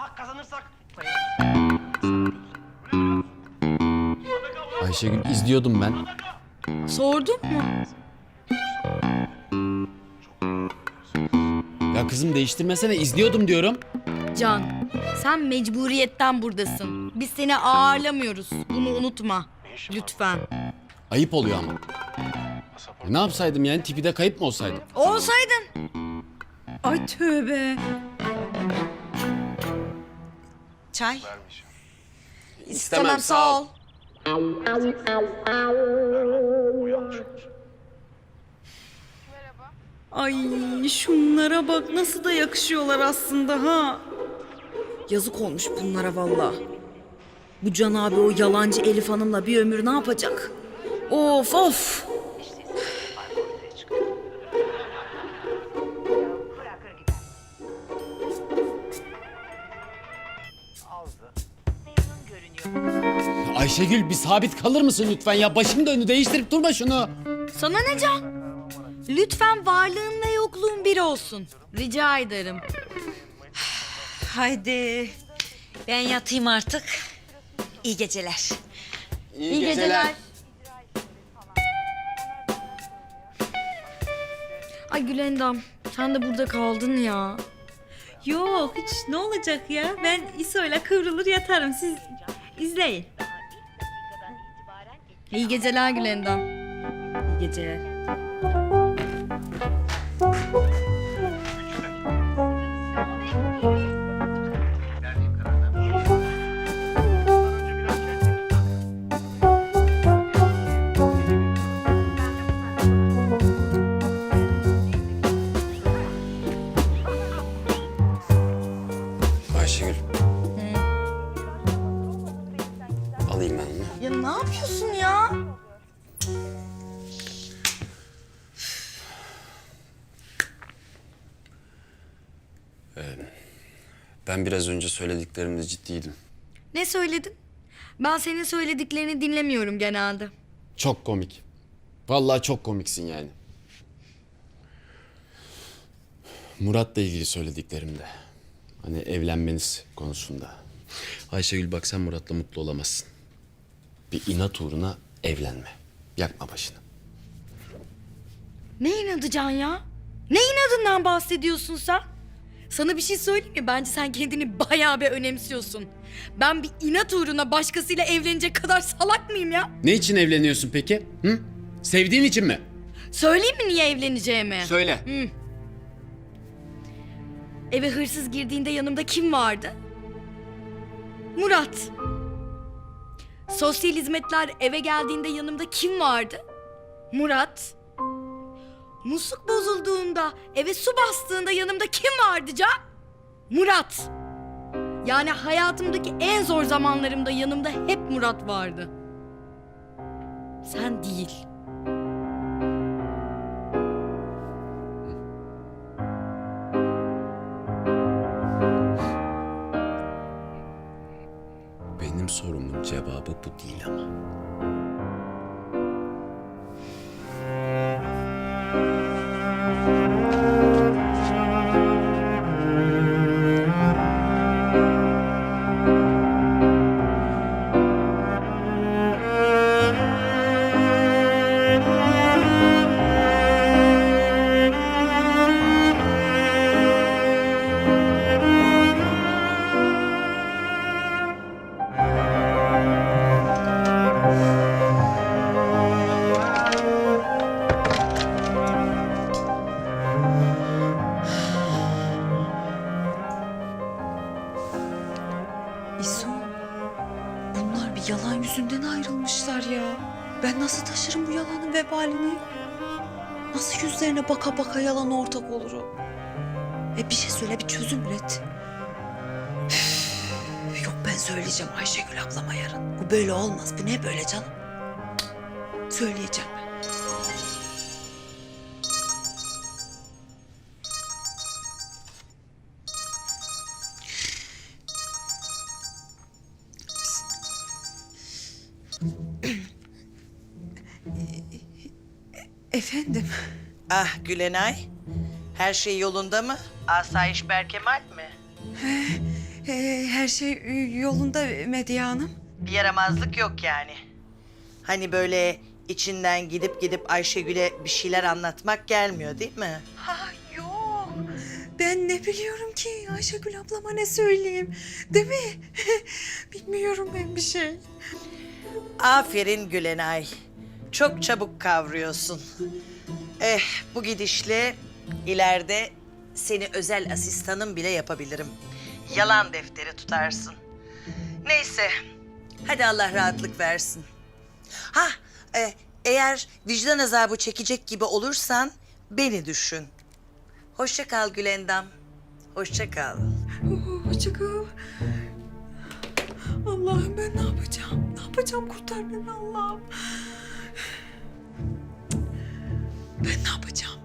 hak kazanırsak Ayşegül izliyordum ben. Sordun mu? Ya kızım değiştirmesene izliyordum diyorum. Can, sen mecburiyetten buradasın. Biz seni ağırlamıyoruz. Bunu unutma. Lütfen. Ayıp oluyor ama. E, ne yapsaydım yani tipi de kayıp mı olsaydım? Olsaydın. Ay tövbe. Çay. İstemem sağ ol. Ay şunlara bak nasıl da yakışıyorlar aslında ha. Yazık olmuş bunlara valla. Bu Can abi o yalancı Elif Hanım'la bir ömür ne yapacak? Of of. Ayşegül bir sabit kalır mısın lütfen ya? Başım döndü değiştirip durma şunu. Sana ne Can? Lütfen varlığın ve yokluğun bir olsun. Rica ederim. Haydi. Ben yatayım artık. İyi geceler. İyi geceler. Ay Gülendam, sen de burada kaldın ya. Yok hiç ne olacak ya? Ben İso'yla kıvrılır yatarım siz izleyin. İyi geceler Gülendam. İyi geceler. Ben biraz önce söylediklerimde ciddiydim. Ne söyledin? Ben senin söylediklerini dinlemiyorum genelde. Çok komik. Vallahi çok komiksin yani. Murat'la ilgili söylediklerimde. Hani evlenmeniz konusunda. Ayşegül bak sen Murat'la mutlu olamazsın. Bir inat uğruna evlenme. Yakma başını. Ne inadı Can ya? Ne inadından bahsediyorsun sen? Sana bir şey söyleyeyim mi? Bence sen kendini bayağı bir önemsiyorsun. Ben bir inat uğruna başkasıyla evlenecek kadar salak mıyım ya? Ne için evleniyorsun peki? Hı? Sevdiğin için mi? Söyleyeyim mi niye evleneceğimi? Söyle. Eve hırsız girdiğinde yanımda kim vardı? Murat. Sosyal hizmetler eve geldiğinde yanımda kim vardı? Murat. Musluk bozulduğunda, eve su bastığında yanımda kim vardı Can? Murat. Yani hayatımdaki en zor zamanlarımda yanımda hep Murat vardı. Sen değil. Benim sorumun cevabı bu değil ama. Yalan yüzünden ayrılmışlar ya. Ben nasıl taşırım bu yalanın vebalini? Nasıl yüzlerine baka baka yalan ortak olurum? E bir şey söyle bir çözüm üret. Yok ben söyleyeceğim Ayşegül ablama yarın. Bu böyle olmaz. Bu ne böyle canım? Söyleyeceğim ben. Efendim? Ah Gülenay, her şey yolunda mı? Asayiş Berkemal mi? Ee, her şey yolunda Medya Hanım. Bir yaramazlık yok yani. Hani böyle içinden gidip gidip Ayşegül'e bir şeyler anlatmak gelmiyor değil mi? Ha yok. Ben ne biliyorum ki Ayşegül ablama ne söyleyeyim. Değil mi? Bilmiyorum ben bir şey. Aferin Gülenay. Çok çabuk kavruyorsun. Eh bu gidişle ileride seni özel asistanım bile yapabilirim. Yalan defteri tutarsın. Neyse. Hadi Allah rahatlık versin. Ha e, eğer vicdan azabı çekecek gibi olursan beni düşün. Hoşça kal Gülendam. Hoşça kal. Hoşça kal. Allah'ım ben ne yapacağım? Yapacağım? Kurtar beni Allah'ım. Ben ne yapacağım?